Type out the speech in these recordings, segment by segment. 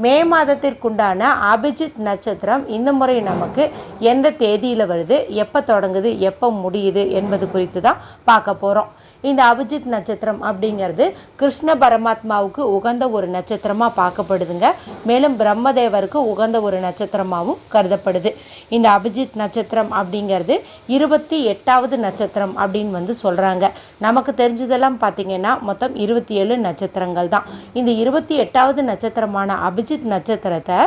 மே மாதத்திற்குண்டான அபிஜித் நட்சத்திரம் இந்த முறை நமக்கு எந்த தேதியில் வருது எப்போ தொடங்குது எப்போ முடியுது என்பது குறித்து தான் பார்க்க போகிறோம் இந்த அபிஜித் நட்சத்திரம் அப்படிங்கிறது கிருஷ்ண பரமாத்மாவுக்கு உகந்த ஒரு நட்சத்திரமாக பார்க்கப்படுதுங்க. மேலும் பிரம்மதேவருக்கு உகந்த ஒரு நட்சத்திரமாகவும் கருதப்படுது. இந்த அபிஜித் நட்சத்திரம் அப்படிங்கிறது இருபத்தி எட்டாவது நட்சத்திரம் அப்படின்னு வந்து சொல்கிறாங்க நமக்கு தெரிஞ்சதெல்லாம் பார்த்திங்கன்னா மொத்தம் இருபத்தி ஏழு நட்சத்திரங்கள் தான். இந்த இருபத்தி எட்டாவது நட்சத்திரமான அபிஜித் நட்சத்திரத்தை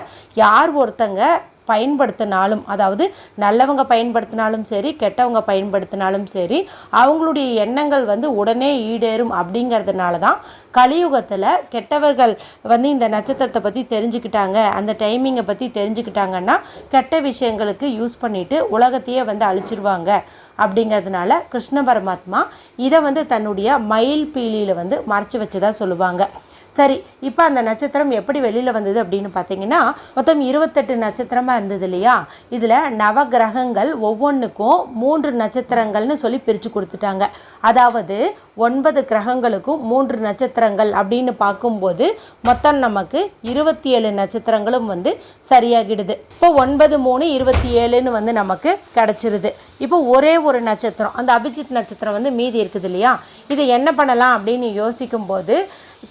யார் ஒருத்தங்க பயன்படுத்தினாலும் அதாவது நல்லவங்க பயன்படுத்தினாலும் சரி கெட்டவங்க பயன்படுத்தினாலும் சரி அவங்களுடைய எண்ணங்கள் வந்து உடனே ஈடேறும் அப்படிங்கிறதுனால தான் கலியுகத்தில் கெட்டவர்கள் வந்து இந்த நட்சத்திரத்தை பற்றி தெரிஞ்சுக்கிட்டாங்க அந்த டைமிங்கை பற்றி தெரிஞ்சுக்கிட்டாங்கன்னா கெட்ட விஷயங்களுக்கு யூஸ் பண்ணிட்டு உலகத்தையே வந்து அழிச்சிருவாங்க அப்படிங்கிறதுனால கிருஷ்ண பரமாத்மா இதை வந்து தன்னுடைய மயில் பீலியில் வந்து மறைச்சி வச்சதா சொல்லுவாங்க. சரி இப்போ அந்த நட்சத்திரம் எப்படி வெளியில் வந்தது அப்படின்னு பார்த்தீங்கன்னா மொத்தம் இருபத்தெட்டு நட்சத்திரமாக இருந்தது இல்லையா? இதில் நவகிரகங்கள் ஒவ்வொன்றுக்கும் மூன்று நட்சத்திரங்கள்னு சொல்லி பிரித்து கொடுத்துட்டாங்க. அதாவது ஒன்பது கிரகங்களுக்கும் மூன்று நட்சத்திரங்கள் அப்படின்னு பார்க்கும்போது மொத்தம் நமக்கு இருபத்தி ஏழு நட்சத்திரங்களும் வந்து சரியாகிடுது. இப்போ ஒன்பது மூணு இருபத்தி ஏழுன்னு வந்து நமக்கு கிடச்சிருது. இப்போ ஒரே ஒரு நட்சத்திரம் அந்த அபிஜித் நட்சத்திரம் வந்து மீதி இருக்குது இல்லையா? இதை என்ன பண்ணலாம் அப்படின்னு யோசிக்கும்போது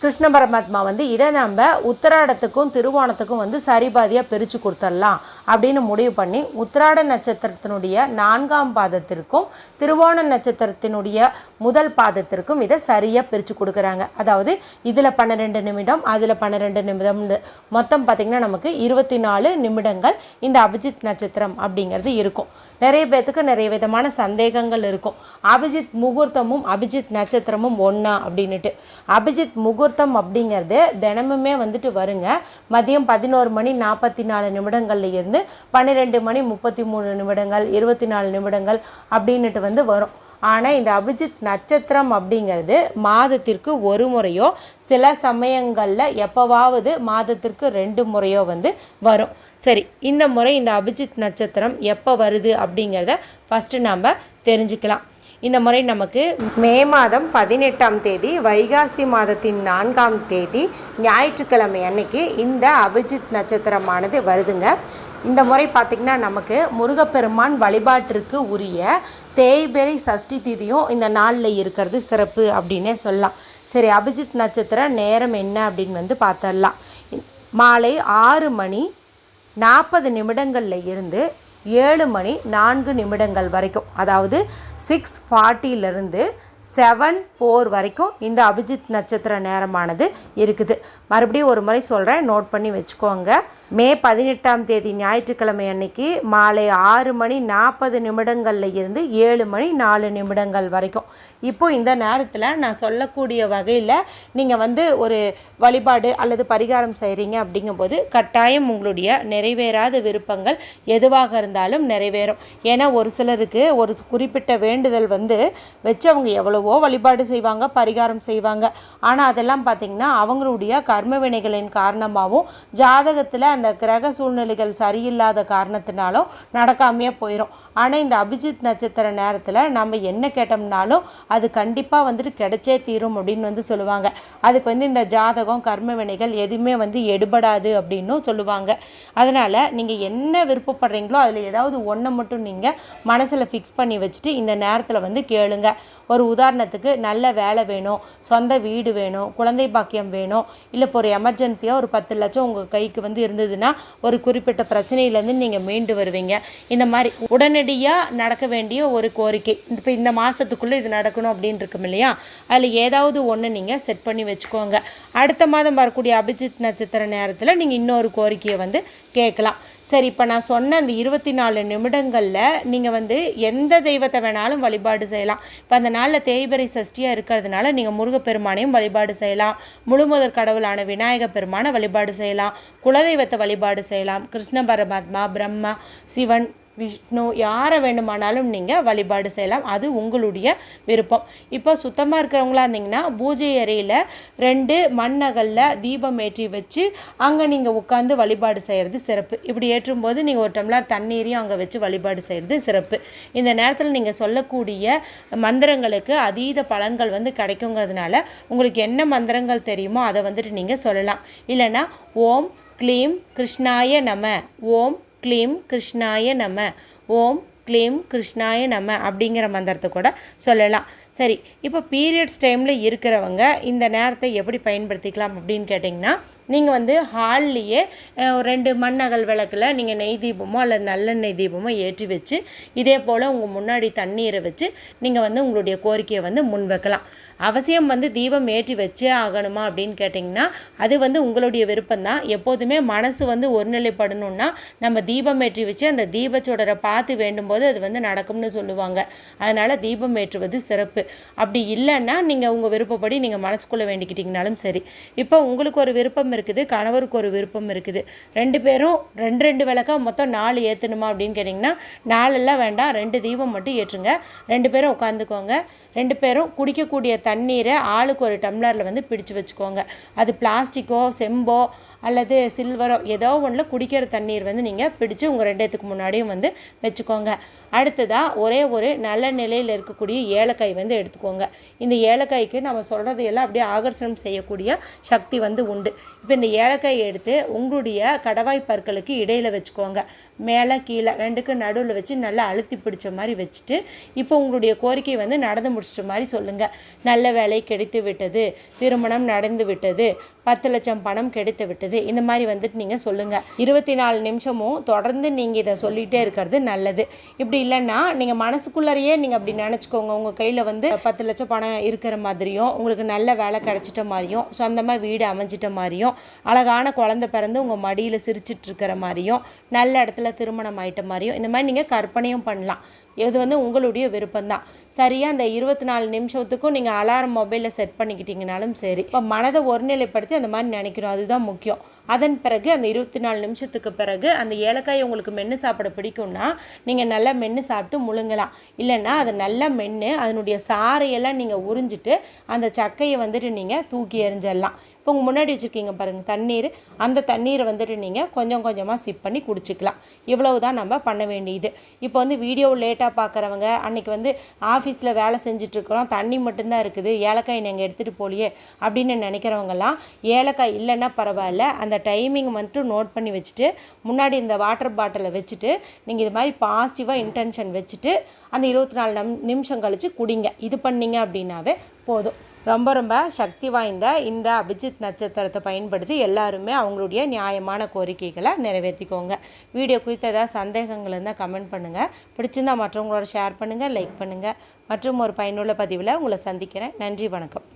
கிருஷ்ண பரமாத்மா வந்து இதை நம்ம உத்தராடத்துக்கும் திருவோணத்துக்கும் வந்து சரிபாதியாக பிரித்து கொடுத்துடலாம். அப்படின்னு முடிவு பண்ணி உத்திராட நட்சத்திரத்தினுடைய நான்காம் பாதத்திற்கும் திருவோண நட்சத்திரத்தினுடைய முதல் பாதத்திற்கும் இதை சரியாக பிரித்து கொடுக்குறாங்க. அதாவது இதில் பன்னிரெண்டு நிமிடம் அதில் பன்னிரெண்டு நிமிடம் மொத்தம் பார்த்திங்கன்னா நமக்கு இருபத்தி நாலு நிமிடங்கள் இந்த அபிஜித் நட்சத்திரம் அப்படிங்கிறது இருக்கும். நிறைய பேர்த்துக்கு நிறைய விதமான சந்தேகங்கள் இருக்கும். அபிஜித் முகூர்த்தமும் அபிஜித் நட்சத்திரமும் ஒன்றா அப்படின்னுட்டு. அபிஜித் முகூர்த்தம் அப்படிங்கிறது தினமுமே வந்துட்டு வருங்க. மதியம் பதினோரு மணி நாற்பத்தி நாலு நிமிடங்கள்ல இருந்து பன்னிரெண்டு மணி முப்பத்தி மூணு நிமிடங்கள் இருபத்தி நாலு நிமிடங்கள் அப்படின்னுட்டு வந்து வரும். ஆனால் இந்த அபிஜித் நட்சத்திரம் அப்படிங்கிறது மாதத்திற்கு ஒரு முறையோ சில சமயங்களில் எப்போவாவது மாதத்திற்கு ரெண்டு முறையோ வந்து வரும். சரி இந்த முறை இந்த அபிஜித் நட்சத்திரம் எப்போ வருது அப்படிங்கிறத ஃபஸ்ட்டு நாம் தெரிஞ்சுக்கலாம். இந்த முறை நமக்கு மே மாதம் பதினெட்டாம் தேதி வைகாசி மாதத்தின் நான்காம் தேதி ஞாயிற்றுக்கிழமை அன்னைக்கு இந்த அபிஜித் நட்சத்திரமானது வருதுங்க. இந்த முறை பார்த்திங்கன்னா நமக்கு முருகப்பெருமான் வழிபாட்டிற்கு உரிய தேய்பிறை சஷ்டி திதியும் இந்த நாளில் இருக்கிறது சிறப்பு அப்படின்னே சொல்லலாம். சரி அபிஜித் நட்சத்திர நேரம் என்ன அப்படின்னு வந்து பார்த்துடலாம் மாலை ஆறு மணி நாற்பது நிமிடங்களில் இருந்து ஏழு மணி நான்கு நிமிடங்கள் வரைக்கும். அதாவது சிக்ஸ் ஃபார்ட்டியிலிருந்து செவன் ஃபோர் வரைக்கும் இந்த அபிஜித் நட்சத்திர நேரமானது இருக்குது. மறுபடியும் ஒரு முறை சொல்கிறேன் நோட் பண்ணி வச்சுக்கோங்க. மே பதினெட்டாம் தேதி ஞாயிற்றுக்கிழமை அன்னைக்கு மாலை ஆறு மணி நாற்பது நிமிடங்களில் இருந்து ஏழு மணி நாலு நிமிடங்கள் வரைக்கும். இப்போது இந்த நேரத்தில் நான் சொல்லக்கூடிய வகையில் நீங்கள் வந்து ஒரு வழிபாடு அல்லது பரிகாரம் செய்கிறீங்க அப்படிங்கும்போது கட்டாயம் உங்களுடைய நிறைவேறாத விருப்பங்கள் எதுவாக இருந்தாலும் நிறைவேறும். ஏன்னா ஒரு சிலருக்கு ஒரு குறிப்பிட்ட வேண்டுதல் வந்து வச்சவங்க எவ்வளவோ வழிபாடு செய்வாங்க பரிகாரம் செய்வாங்க. ஆனால் அதெல்லாம் பார்த்திங்கன்னா அவங்களுடைய கர்ம வினைகளின் காரணமாகவும் ஜாதகத்தில் அந்த கிரக சூழ்நிலைகள் சரியில்லாத காரணத்தினாலும் நடக்காமையே போயிடும் ஆனால் இந்த அபிஜித் நட்சத்திர நேரத்தில் நம்ம என்ன கேட்டோம்னாலும் அது கண்டிப்பாக வந்துட்டு கிடைச்சே தீரும் அப்படின்னு வந்து சொல்லுவாங்க. அதுக்கு வந்து இந்த ஜாதகம் கர்ம வினைகள் எதுவுமே வந்து எடுபடாது அப்படின்னும் சொல்லுவாங்க. அதனால் நீங்கள் என்ன விருப்பப்படுறீங்களோ அதில் ஏதாவது ஒன்றை மட்டும் நீங்கள் மனசில் ஃபிக்ஸ் பண்ணி வச்சுட்டு இந்த நேரத்தில் வந்து கேளுங்க. ஒரு உதாரணத்துக்கு நல்ல வேலை வேணும் சொந்த வீடு வேணும் குழந்தை பாக்கியம் வேணும் இல்லை இப்போ ஒரு எமர்ஜென்சியாக ஒரு பத்து லட்சம் உங்கள் கைக்கு வந்து இருந்ததுன்னா ஒரு குறிப்பிட்ட பிரச்சனையிலேருந்து நீங்கள் மீண்டு வருவீங்க. இந்த மாதிரி உடனடியாக நடக்க வேண்டிய ஒரு கோரிக்கை. இப்போ இந்த மாதத்துக்குள்ளே இது நடக்கணும் அப்படின்னு இருக்கும் இல்லையா? அதில் ஏதாவது ஒன்று நீங்கள் செட் பண்ணி வச்சுக்கோங்க. அடுத்த மாதம் வரக்கூடிய அபிஜித் நட்சத்திர நேரத்தில் நீங்கள் இன்னொரு கோரிக்கையை வந்து கேட்கலாம். சரி இப்போ நான் சொன்ன அந்த இருபத்தி நாலு நிமிடங்களில் நீங்கள் வந்து எந்த தெய்வத்தை வேணாலும் வழிபாடு செய்யலாம். இப்போ அந்த நாளில் தேய்பிறை சஷ்டியாக இருக்கிறதுனால நீங்கள் முருகப்பெருமானையும் வழிபாடு செய்யலாம். முழுமுதற் கடவுளான விநாயக பெருமானை வழிபாடு செய்யலாம். குலதெய்வத்தை வழிபாடு செய்யலாம். கிருஷ்ண பரமாத்மா பிரம்மா சிவன் விஷ்ணு யாரை வேண்டுமானாலும் நீங்கள் வழிபாடு செய்யலாம். அது உங்களுடைய விருப்பம். இப்போ சுத்தமாக இருக்கிறவங்களா இருந்தீங்கன்னா பூஜை அறையில் ரெண்டு மண்ணகலில் தீபம் ஏற்றி வச்சு அங்கே நீங்கள் உட்காந்து வழிபாடு செய்கிறது சிறப்பு. இப்படி ஏற்றும்போது நீங்கள் ஒரு டம்ளர் தண்ணீரையும் அங்கே வச்சு வழிபாடு செய்கிறது சிறப்பு. இந்த நேரத்தில் நீங்கள் சொல்லக்கூடிய மந்திரங்களுக்கு அதீத பலன்கள் வந்து கிடைக்குங்கிறதுனால உங்களுக்கு என்ன மந்திரங்கள் தெரியுமோ அதை வந்துட்டு நீங்கள் சொல்லலாம். இல்லைன்னா ஓம் க்ளீம் கிருஷ்ணாய நம ஓம் க்ளீம் கிருஷ்ணாய நம. ஓம் க்ளீம் கிருஷ்ணாய நம அப்படிங்கிற மந்திரத்தை கூட சொல்லலாம். சரி இப்போ பீரியட்ஸ் டைமில் இருக்கிறவங்க இந்த நேரத்தை எப்படி பயன்படுத்திக்கலாம் அப்படின்னு கேட்டிங்கன்னா நீங்கள் வந்து ஹால்லையே ரெண்டு மண்ணகல் விளக்கில் நீங்கள் நெய் தீபமோ அல்லது நல்லெண்ணெய் தீபமோ ஏற்றி வச்சு இதே போல் உங்கள் முன்னாடி தண்ணீரை வச்சு நீங்கள் வந்து உங்களுடைய கோரிக்கையை வந்து முன் வைக்கலாம் அவசியம் வந்து தீபம் ஏற்றி வச்சே ஆகணுமா அப்படின்னு கேட்டிங்கன்னா அது வந்து உங்களுடைய விருப்பம் தான். எப்போதுமே மனசு வந்து ஒருநிலைப்படணும்னா நம்ம தீபம் ஏற்றி வச்சு அந்த தீபச்சோடரை பார்த்து வேண்டும் போது அது வந்து நடக்கும்னு சொல்லுவாங்க. அதனால் தீபம் ஏற்றுவது சிறப்பு. அப்படி இல்லைன்னா நீங்கள் உங்கள் விருப்பப்படி நீங்கள் மனசுக்குள்ளே வேண்டிக்கிட்டிங்கனாலும் சரி. இப்போ உங்களுக்கு ஒரு விருப்பம் இருக்குது கணவருக்கு ஒரு விருப்பம் இருக்குது. ரெண்டு பேரும் ரெண்டு ரெண்டு விளக்கா மொத்தம் நாலு ஏற்றணுமா அப்படின்னு கேட்டிங்கன்னா நாலெல்லாம் வேண்டாம் ரெண்டு தீபம் மட்டும் ஏற்றுங்க. ரெண்டு பேரும் உட்காந்துக்கோங்க. ரெண்டு பேரும் குடிக்கக்கூடிய தண்ணீரை ஆளுக்கு ஒரு டம்ளரில் வந்து பிடிச்சு வச்சுக்கோங்க. அது பிளாஸ்டிக்கோ செம்போ அல்லது சில்வரோ ஏதோ ஒன்றில் குடிக்கிற தண்ணீர் வந்து நீங்கள் பிடிச்சு உங்கள் ரெண்டத்துக்கு முன்னாடியும் வந்து வச்சுக்கோங்க. அடுத்ததாக ஒரே ஒரு நல்ல நிலையில் இருக்கக்கூடிய ஏலக்காய் வந்து எடுத்துக்கோங்க. இந்த ஏலக்காய்க்கு நம்ம சொல்கிறது எல்லாம் அப்படியே ஆகர்ஷணம் செய்யக்கூடிய சக்தி வந்து உண்டு. இப்போ இந்த ஏலக்காய் எடுத்து உங்களுடைய கடவாய் பற்களுக்கு இடையில் வச்சுக்கோங்க. மேலே கீழே ரெண்டுக்கு நடுவில் வச்சு நல்லா அழுத்தி பிடிச்ச மாதிரி வச்சுட்டு இப்போ உங்களுடைய கோரிக்கை வந்து நடந்து முடிச்சிட்ட மாதிரி சொல்லுங்கள் நல்ல வேலை கிடைத்து விட்டது திருமணம் நடந்து விட்டது பத்து லட்சம் பணம் கிடைத்து விட்டது இந்த மாதிரி வந்துட்டு நீங்கள் சொல்லுங்கள் இருபத்தி நாலு நிமிஷமும் தொடர்ந்து நீங்கள் இதை சொல்லிகிட்டே இருக்கிறது நல்லது. இப்படி இல்லைன்னா நீங்கள் மனசுக்குள்ளறையே நீங்கள் அப்படி நினச்சிக்கோங்க. உங்கள் கையில் வந்து பத்து லட்சம் பணம் இருக்கிற மாதிரியும் உங்களுக்கு நல்ல வேலை கிடச்சிட்ட மாதிரியும் சொந்தமாக வீடு அமைஞ்சிட்ட மாதிரியும் அழகான குழந்தை பிறந்து உங்கள் மடியில் சிரிச்சிட்டு இருக்கிற மாதிரியும் நல்ல இடத்துல திருமணம் ஆயிட்ட மாதிரியும் இந்த மாதிரி நீங்கள் கற்பனையும் பண்ணலாம். இது வந்து உங்களுடைய விருப்பம்தான். சரியாக அந்த இருபத்தி நாலு நிமிஷத்துக்கும் நீங்கள் அலாரம் மொபைலில் செட் பண்ணிக்கிட்டீங்கனாலும் சரி. இப்போ மனதை ஒருநிலைப்படுத்தி அந்த மாதிரி நினைக்கணும். அதுதான் முக்கியம். அதன் பிறகு அந்த இருபத்தி நாலு நிமிஷத்துக்கு பிறகு அந்த ஏலக்காய் உங்களுக்கு மென்று சாப்பிட பிடிக்கும்னா நீங்கள் நல்லா மென்று சாப்பிட்டு முழுங்கலாம். இல்லைன்னா அதை நல்லா மென்று அதனுடைய சாரையெல்லாம் நீங்கள் உறிஞ்சிட்டு அந்த சக்கையை வந்துட்டு நீங்கள் தூக்கி எறிஞ்சிடலாம். இப்போ உங்கள் முன்னாடி வச்சுருக்கீங்க பாருங்கள் தண்ணீர். அந்த தண்ணீரை வந்துட்டு நீங்கள் கொஞ்சம் கொஞ்சமாக சிப் பண்ணி குடிச்சிக்கலாம். இவ்வளவு தான் நம்ம பண்ண வேண்டியது. இப்போ வந்து வீடியோ லேட்டாக பார்க்குறவங்க அன்றைக்கி வந்து ஆஃபீஸில் வேலை செஞ்சிட்ருக்குறோம் தண்ணி மட்டும்தான் இருக்குது ஏலக்காய் நீங்கள் எடுத்துகிட்டு போலியே அப்படின்னு நினைக்கிறவங்கலாம் ஏலக்காய் இல்லைன்னா பரவாயில்ல அந்த டைமிங் மட்டும் நோட் பண்ணி வச்சுட்டு முன்னாடி இந்த வாட்டர் பாட்டிலை வச்சுட்டு நீங்கள் இது மாதிரி பாசிட்டிவாக இன்டென்ஷன் வச்சுட்டு அந்த இருபத்தி நாலு நம் நிமிஷம் கழித்து குடிங்க. இது பண்ணிங்க அப்படின்னாவே போதும். ரொம்ப ரொம்ப சக்தி வாய்ந்த இந்த அபிஜித் நட்சத்திரத்தை பயன்படுத்தி எல்லாருமே அவங்களுடைய நியாயமான கோரிக்கைகளை நிறைவேற்றிக்கோங்க. வீடியோ குறித்த ஏதாவது சந்தேகங்கள் இருந்தால் கமெண்ட் பண்ணுங்கள் பிடிச்சிருந்தால் மற்றவங்களோட ஷேர் பண்ணுங்கள் லைக் பண்ணுங்கள் மற்றும் ஒரு பயனுள்ள பதிவில் உங்களை சந்திக்கிறேன். நன்றி வணக்கம்.